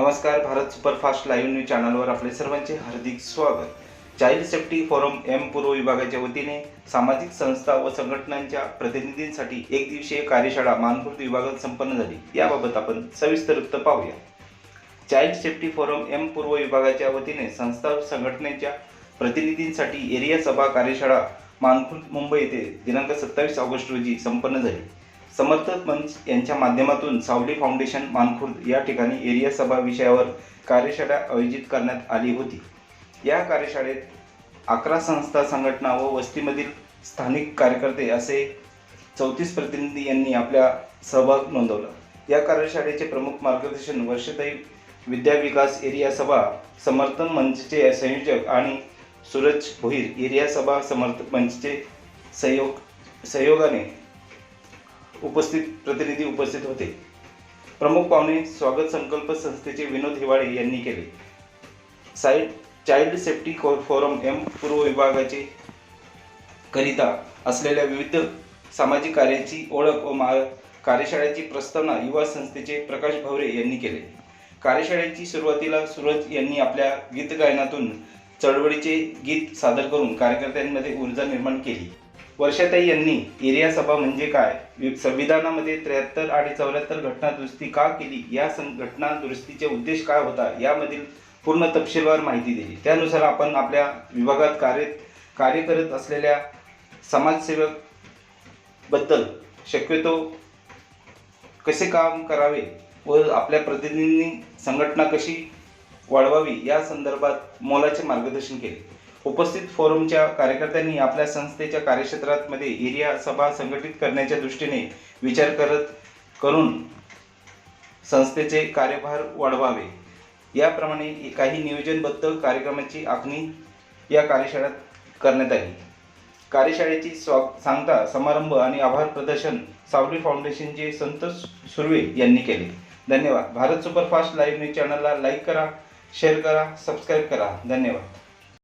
नमस्कार Bharat superfast live news चॅनलवर आपले सर्वांचे हार्दिक स्वागत. चाइल्ड सेफ्टी फोरम एम पूर्व विभागाच्या वतीने सामाजिक संस्था व संघटनांच्या प्रतिनिधींसाठी एक दिवसीय कार्यशाळा मानखुर्द विभागात संपन्न झाली. याबाबत आपण सविस्तर वृत्त पाहूया. चाइल्ड सेफ्टी फोरम एम पूर्व विभागाच्या वतीने संस्था व संघटनेच्या प्रतिनिधींसाठी एरिया सभा कार्यशाळा मानखुर्द मुंबई येथे दिनांक सत्तावीस ऑगस्ट रोजी संपन्न झाली. समर्थक मंच यांच्या माध्यमातून सावली फाउंडेशन मानखुर्द या ठिकाणी एरिया सभा विषयावर कार्यशाळा आयोजित करण्यात आली होती. या कार्यशाळेत अकरा संस्था संघटना व वस्तीमधील स्थानिक कार्यकर्ते असे चौतीस प्रतिनिधी यांनी आपला सहभाग नोंदवला. या कार्यशाळेचे प्रमुख मार्गदर्शन वर्षताई विद्याविकास एरिया सभा समर्थन मंचचे संयोजक आणि सूरज भोईर एरिया सभा समर्थक मंचचे सहयोग सहयोगाने उपस्थित प्रतिनिधी उपस्थित होते. प्रमुख पाहुणे स्वागत संकल्प संस्थेचे विनोद हिवाळे यांनी केले. Side child safety co- forum M पूर्व विभागाचे करिता असलेल्या विविध सामाजिक कार्याची ओळख व मा कार्यशाळेची प्रस्तावना युवा संस्थेचे प्रकाश भवरे यांनी केले. कार्यशाळेची सुरुवातीला सूरज यांनी आपल्या गीत गायनातून चळवळीचे गीत सादर करून कार्यकर्त्यांमध्ये ऊर्जा निर्माण केली. वर्षाताई यांनी एरिया सभा म्हणजे काय? वि- संविधानामध्ये त्र्याहत्तर आणि चौऱ्याहत्तर घटना दुरुस्ती का केली? या सं- घटना दुरुस्तीचे उद्देश काय होता? यामधील पूर्ण तपशीलवार माहिती दिली. त्यानुसार आपण आपल्या विभागात कार्य कार्य करत असलेल्या समाजसेवकबद्दल शक्यतो कसे काम करावे व आपल्या प्रतिनिधींनी संघटना कशी वाढवावी या संदर्भात मोलाचे मार्गदर्शन केले. उपस्थित फोरमच्या कार्यकर्त्यांनी आपल्या संस्थेच्या कार्यक्षेत्रात मध्ये एरिया सभा संघटित करण्याच्या दृष्टीने विचार करत करून संस्थेचे कार्यभार वाढवावे. याप्रमाणे काही नियोजनबद्ध कार्यक्रमाची आखणी या कार्यशाळेत करण्यात आली. कार्यशाळेची स्वा सांगता समारंभ आणि आभार प्रदर्शन सावली फाउंडेशनचे संतोष सुर्वे यांनी केले. धन्यवाद. भारत सुपरफास्ट लाईव्ह न्यूज चॅनलला लाईक करा शेअर करा सबस्क्राईब करा. धन्यवाद.